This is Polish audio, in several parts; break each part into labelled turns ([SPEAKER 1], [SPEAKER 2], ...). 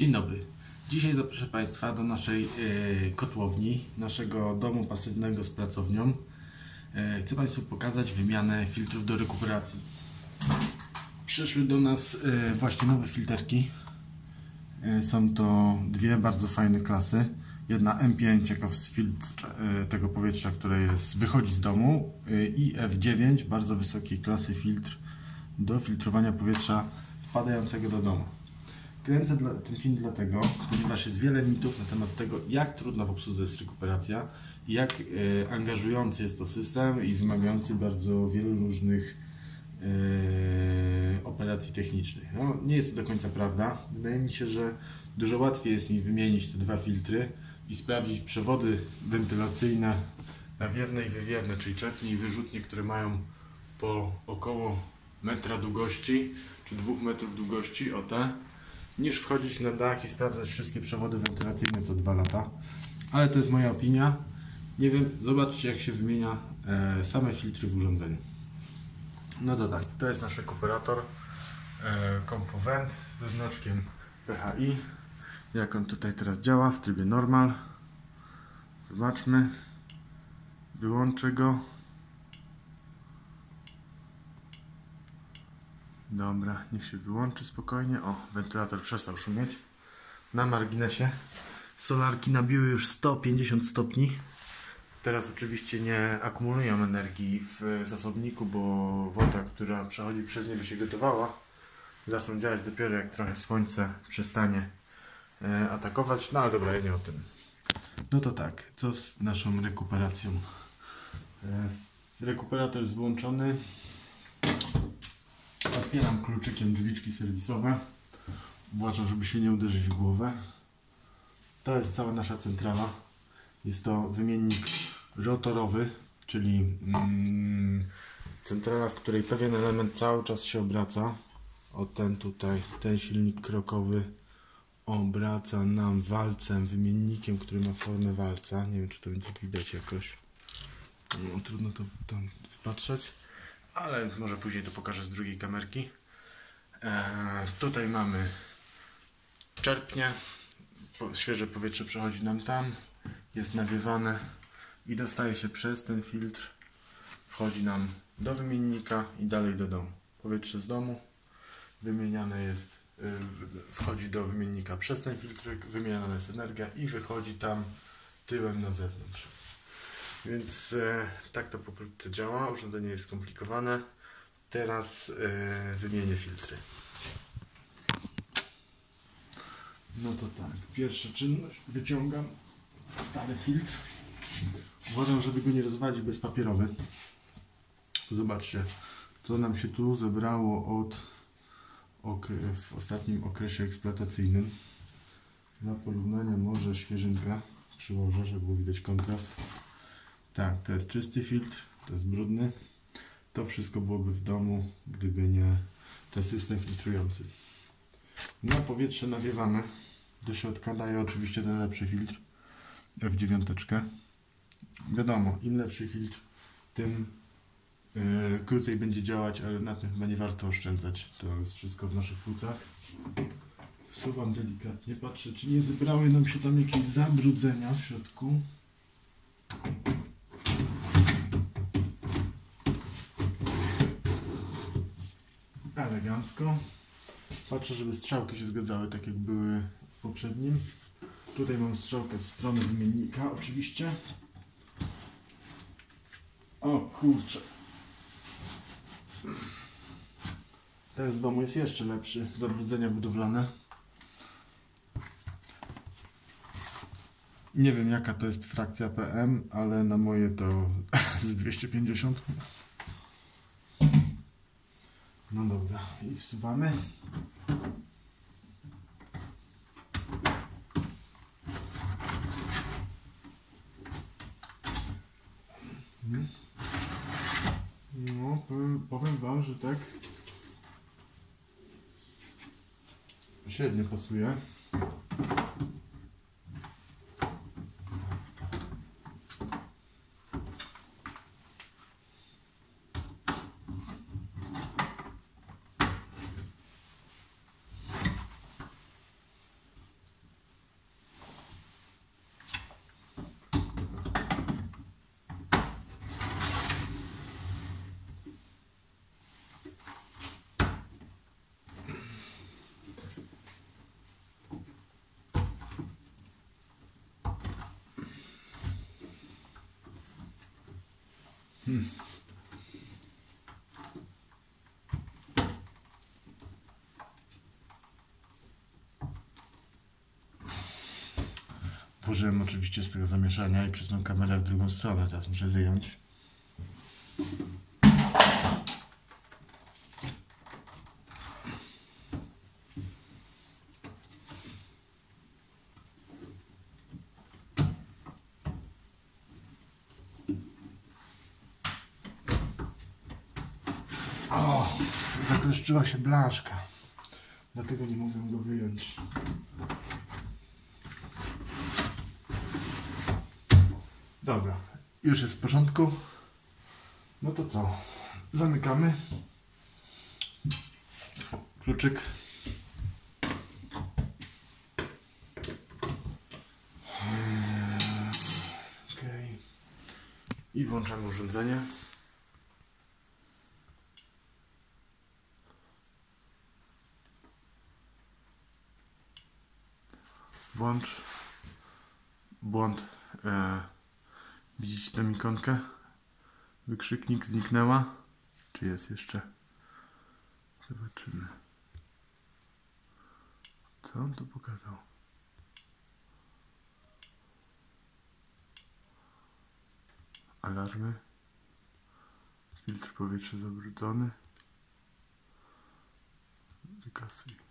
[SPEAKER 1] Dzień dobry. Dzisiaj zaproszę Państwa do naszej e, kotłowni, naszego domu pasywnego z pracownią. E, chcę Państwu pokazać wymianę filtrów do rekuperacji. Przyszły do nas e, właśnie nowe filterki. Są to dwie bardzo fajne klasy. Jedna M5 jako filtr tego powietrza, które jest, wychodzi z domu i F9 bardzo wysokiej klasy filtr do filtrowania powietrza wpadającego do domu. Kręcę dla, ten film dlatego, ponieważ jest wiele mitów na temat tego, jak trudna w obsłudze jest rekuperacja, jak e, angażujący jest to system i wymagający bardzo wielu różnych e, operacji technicznych. No, nie jest to do końca prawda. Wydaje mi się, że dużo łatwiej jest mi wymienić te dwa filtry i sprawdzić przewody wentylacyjne nawiewne i wywiewne, czyli czepnie i wyrzutnie, które mają po około metra długości, czy dwóch metrów długości, o te, niż wchodzić na dach i sprawdzać wszystkie przewody wentylacyjne co dwa lata. Ale to jest moja opinia. Nie wiem, zobaczcie jak się wymienia e, same filtry w urządzeniu. No to tak, to jest nasz rekuperator e, ComfoVent ze znaczkiem PHI. Jak on tutaj teraz działa w trybie normal. Zobaczmy. Wyłączę go. Dobra, niech się wyłączy spokojnie. O, wentylator przestał szumieć. Na marginesie solarki nabiły już 150 stopni. Teraz oczywiście nie akumulują energii w zasobniku, bo woda, która przechodzi przez niego się gotowała. Zaczną działać dopiero jak trochę słońce przestanie e, atakować. No ale dobra, ja nie o tym. No to tak, co z naszą rekuperacją? E, rekuperator jest włączony. Otwieram kluczykiem drzwiczki serwisowe. Uważam, żeby się nie uderzyć w głowę. To jest cała nasza centrala. Jest to wymiennik rotorowy, czyli mm, centrala, w której pewien element cały czas się obraca. O ten tutaj, ten silnik krokowy obraca nam walcem, wymiennikiem, który ma formę walca. Nie wiem, czy to będzie widać jakoś. No, trudno to tam wpatrzeć ale może później to pokażę z drugiej kamerki. E, tutaj mamy czerpnie, świeże powietrze przechodzi nam tam, jest nawiewane i dostaje się przez ten filtr, wchodzi nam do wymiennika i dalej do domu. Powietrze z domu wymieniane jest, y, wchodzi do wymiennika przez ten filtr, wymieniana jest energia i wychodzi tam tyłem na zewnątrz. Więc e, tak to pokrótce działa. Urządzenie jest skomplikowane. Teraz e, wymienię filtry. No to tak. Pierwsza czynność. Wyciągam stary filtr. Uważam, żeby go nie rozwalić bezpapierowy. Zobaczcie, co nam się tu zebrało od w ostatnim okresie eksploatacyjnym. Na porównanie może świeżynka przyłożę, żeby było widać kontrast. Tak, to jest czysty filtr, to jest brudny. To wszystko byłoby w domu, gdyby nie ten system filtrujący. Na powietrze nawiewane do środka daje oczywiście ten lepszy filtr F9. Wiadomo, im lepszy filtr, tym yy, krócej będzie działać, ale na tym chyba nie warto oszczędzać. To jest wszystko w naszych płucach. Wsuwam delikatnie, patrzę, czy nie zebrały nam się tam jakieś zabrudzenia w środku. Elegancko. Patrzę, żeby strzałki się zgadzały tak jak były w poprzednim. Tutaj mam strzałkę w stronę wymiennika oczywiście. O kurczę. Ten z domu jest jeszcze lepszy. Zabrudzenia budowlane. Nie wiem jaka to jest frakcja PM, ale na moje to z 250. No dobra, i wsuwamy. No, powiem Wam, że tak średnio pasuje. Włożyłem oczywiście z tego zamieszania i przesunąłem kamerę w drugą stronę. Teraz muszę wyjąć. O, zakleszczyła się blaszka. Dlatego nie mogłem go wyjąć. Dobra, już jest w porządku. No to co? Zamykamy. Kluczyk. Okej. I włączamy urządzenie. Włącz. Błąd. E, widzicie tę ikonkę? Wykrzyknik zniknęła. Czy jest jeszcze? Zobaczymy. Co on tu pokazał? Alarmy. Filtr powietrza zabrudzony. Wykasuj.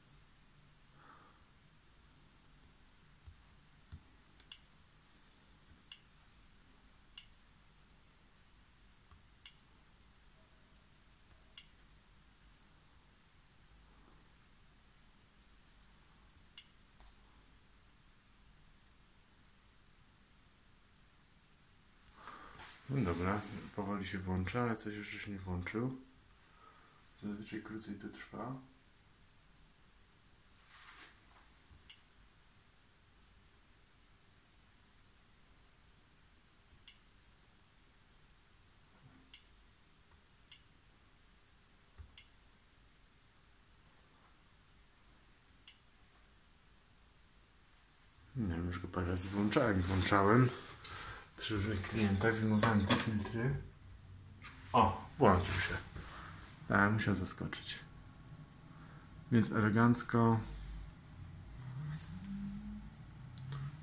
[SPEAKER 1] No dobra, powoli się włącza, ale coś jeszcze się nie włączył. Zazwyczaj krócej to trwa. Wiem, już go parę razy włączałem, włączałem przy różnych klientach wyjmowałem te filtry. O, włączył się. Tak, musiał zaskoczyć. Więc elegancko.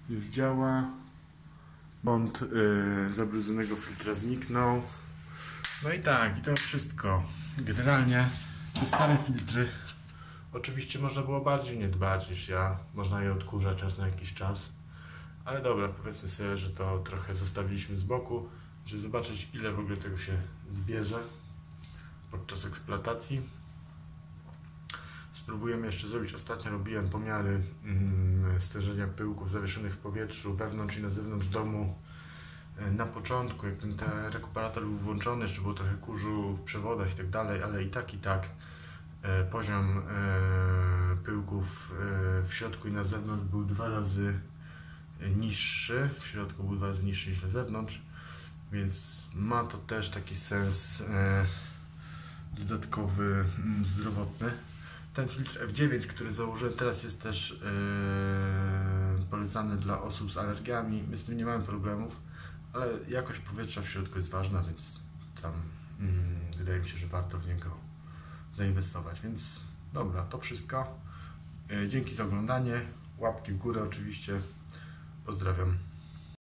[SPEAKER 1] Już działa. Bąd yy, zabrudzonego filtra zniknął. No i tak, i to wszystko. Generalnie te stare filtry oczywiście można było bardziej nie dbać niż ja. Można je odkurzać raz na jakiś czas. Ale dobra, powiedzmy sobie, że to trochę zostawiliśmy z boku, żeby zobaczyć ile w ogóle tego się zbierze podczas eksploatacji. Spróbujemy jeszcze zrobić, ostatnio robiłem pomiary mm, stężenia pyłków zawieszonych w powietrzu wewnątrz i na zewnątrz domu. E, Na początku, jak ten te rekuperator był włączony, jeszcze było trochę kurzu w przewodach i tak dalej, ale i tak, i tak e, poziom e, pyłków w środku i na zewnątrz był dwa razy niższy, w środku był dwa razy niższy niż na zewnątrz, więc ma to też taki sens e, dodatkowy, mm, zdrowotny. Ten filtr F9, który założyłem teraz jest też e, polecany dla osób z alergiami. My z tym nie mamy problemów, ale jakość powietrza w środku jest ważna, więc tam mm, wydaje mi się, że warto w niego zainwestować. Więc dobra, to wszystko. E, dzięki za oglądanie. Łapki w górę oczywiście. Pozdrawiam.